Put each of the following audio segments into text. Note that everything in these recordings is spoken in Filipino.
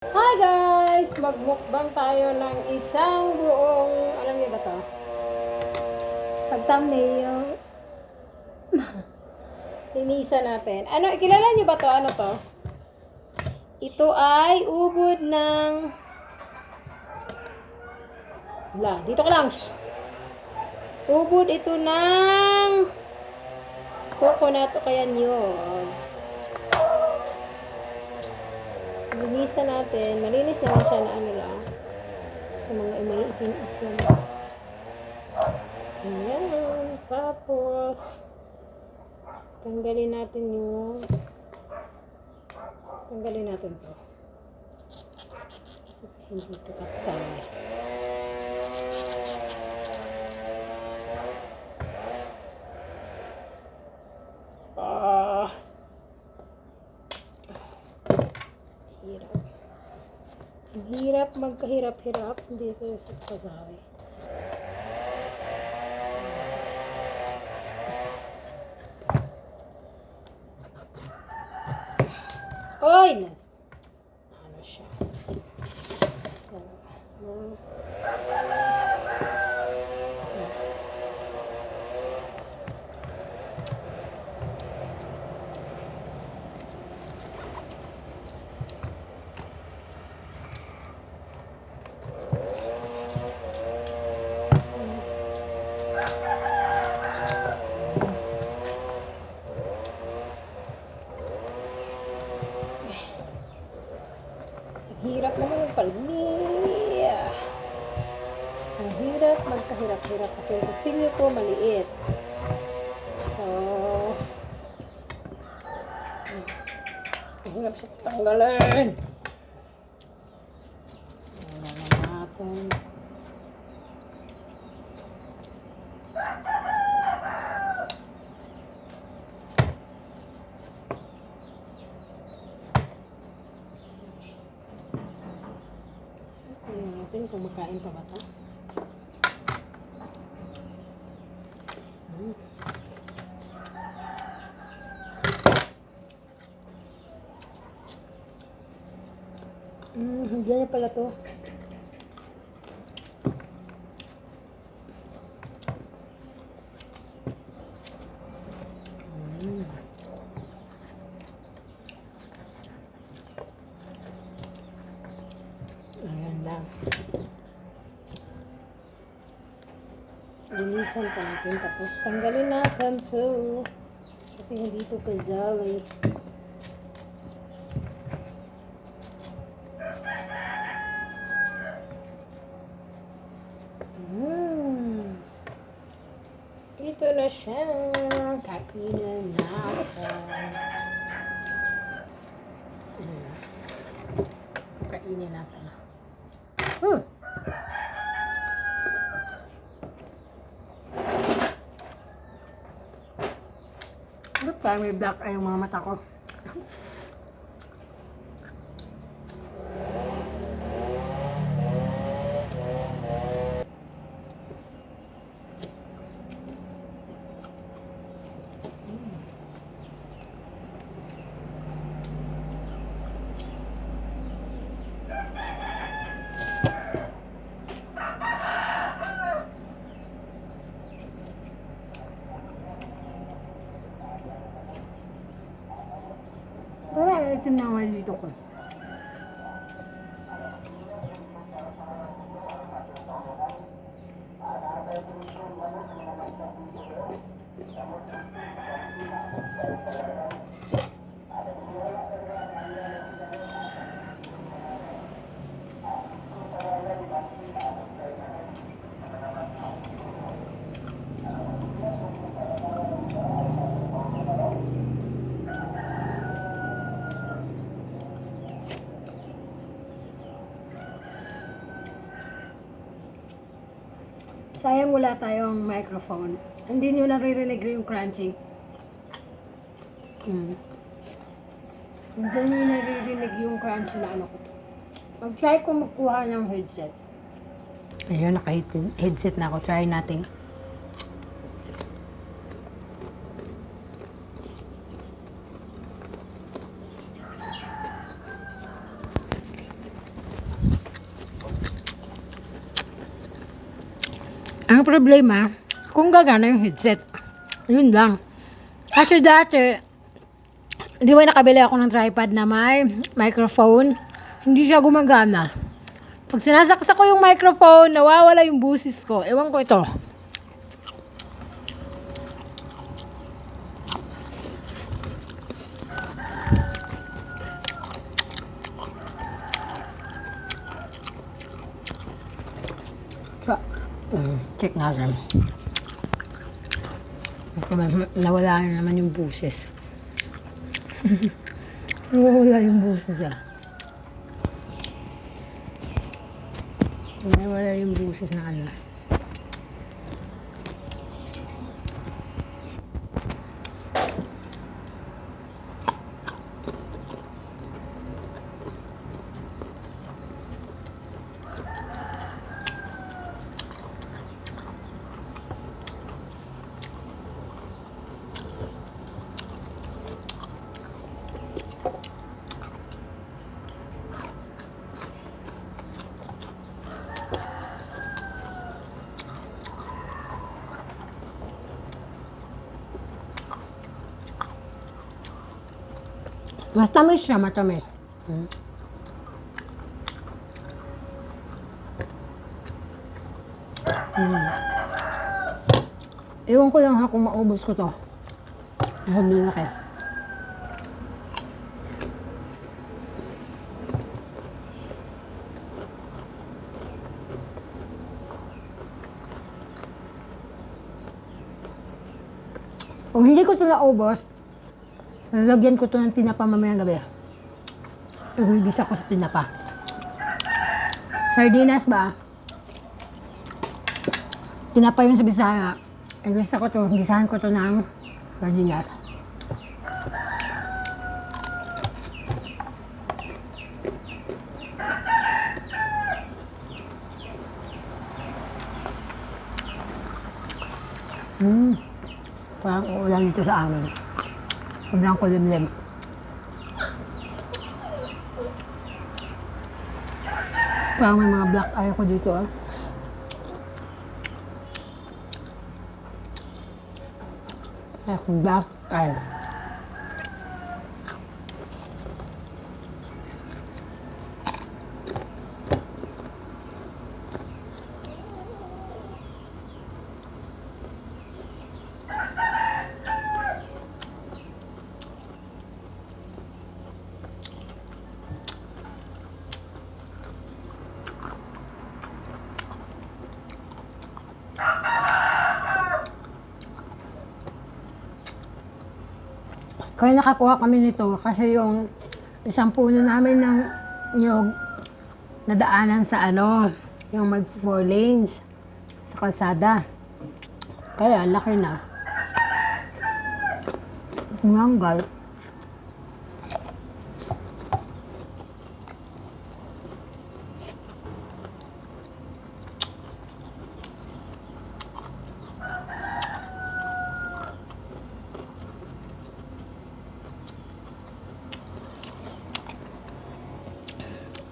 Hi guys! Magmukbang tayo ng isang buong, alam niyo ba to? Pag thumbnail. Linisan natin. Ano, kilala niyo ba to? Ano to? Ito ay ubod ng... La, dito ka lang. Shh! Ubod ito ng coconut o kaya niyog. Linisan natin. Malinis naman siya na ano lang. Sa mga may itim-itim. Ayan. Tapos, tanggalin natin yung tanggalin natin to. Kasi hindi to kasama. Ah. Hirap. Ang hirap magkahirap-hirap dito sa kasawi. Oy! Nas ano siya? Ang hirap naman yung palmi. Ang hirap magkahirap-hirap kasi yung kutsilyo ko maliit. So, ang hirap siya tanggalin. Na natin. Natin kung makain pa ba ito. Hmm, hindi na pala to. Hmm. Ayan lang. Linisan pa natin tapos tanggalin natin to. Kasi hindi to kazali. Mm. Ito na siya. Kainan natin. Ayan. Kainin natin. Hmm. Ba't kaya may black eye yung mga mata ko? Parang itim na nga dito ko. Sayang wala tayong microphone. Hindi nyo naririnig yung crunching. Hmm. Hindi nyo naririnig yung crunch na ano ko to. Mag-try ko magkuha ng headset. Ayun, naka-headset na ako. Try natin. Ang problema, kung gagana yung headset. Yun lang. Kasi dati, di ba nakabili ako ng tripod na may microphone? Hindi siya gumagana. Pag sinasaksa ko yung microphone, nawawala yung busis ko. Ewan ko ito. So, mm, check natin. Nawala na naman yung buses. nawala yung buses ah. Nawala yung buses na ano. Mas tamis siya, matamis. Hmm. Hmm. Ewan ko lang ha kung maubos ko to. Na kayo. Kung hindi ko ito naubos, Lalagyan ko to ng tinapa mamayang gabi. Igigisa ko sa tinapa. Sardinas ba? Tinapa yun sa Bisaya. Igisa ko to, gisahan ko to ng sardinas. Hmm. Parang uulan dito sa amin. Sobrang kulimlim. Parang may mga black eye ko dito ah. Ay, kung black eye. Kaya nakakuha kami nito kasi yung isang puno namin ng nyog nadaanan sa ano, yung mag four lanes sa kalsada. Kaya laki na. Nganggal.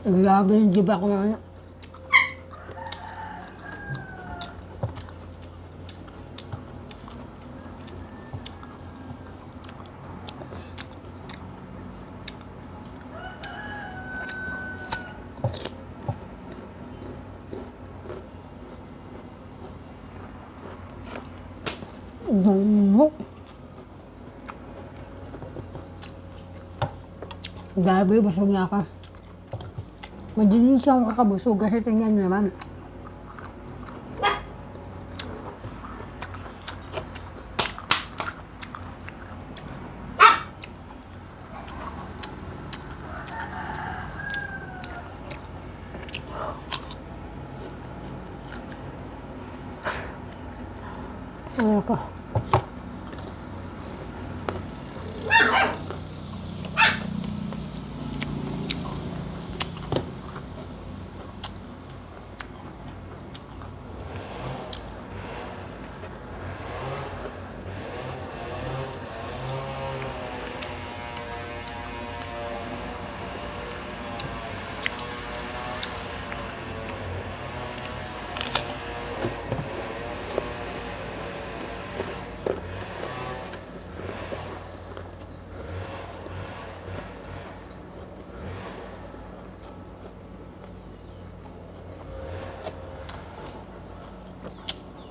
Grabe, hindi ba ako ano. Damo. Grabe, busog na ako. Madilis lang kakabusog kasi tingnan naman.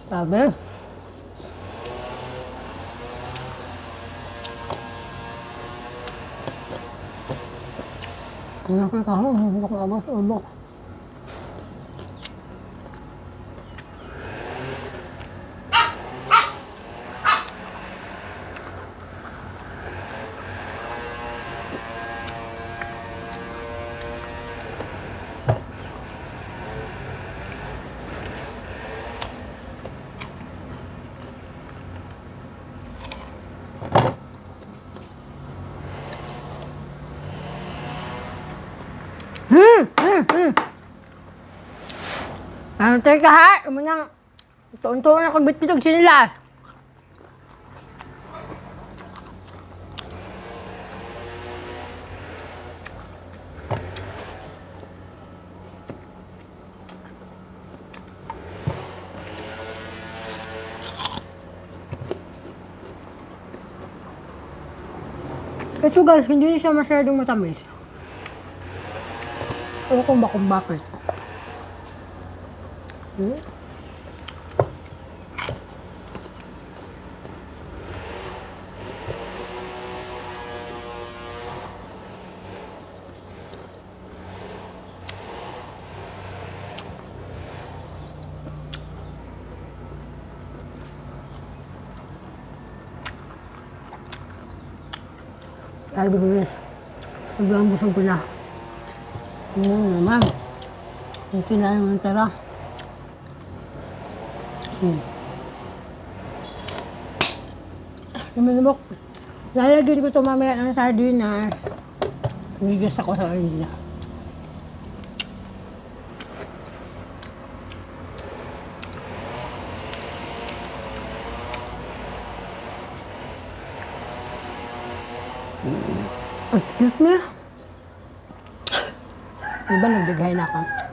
Sabi. Ano ka kahon? Hindi ko abang sa ulo. Hmm! Hmm! Hmm! Ano tayo ka ha? Ano nang... Tuon-tuon ako bitbitog sila. Kasi guys, hindi siya masyadong matamis. Ewan ko ba kung bakit. Hmm? Sabi ko guys, sobrang busog ko na. Ano naman? Ito na naman tara. Hmm. Lumalabok. Lalagyan ko ito mamaya ng sardinas. Bigas ako sa kanila. Excuse me? Di ba nagbigay na ako?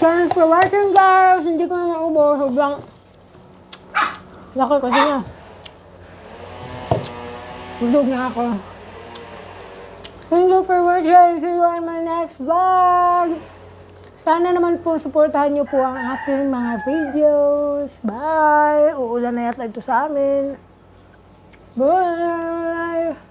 Thanks for watching guys! Hindi ko na naubos. Sobrang laki kasi nga. Busog na ako. Thank you for watching. See you on my next vlog. Sana naman po supportahan niyo po ang aking mga videos. Bye! Uulan na yata ito sa amin. Bye!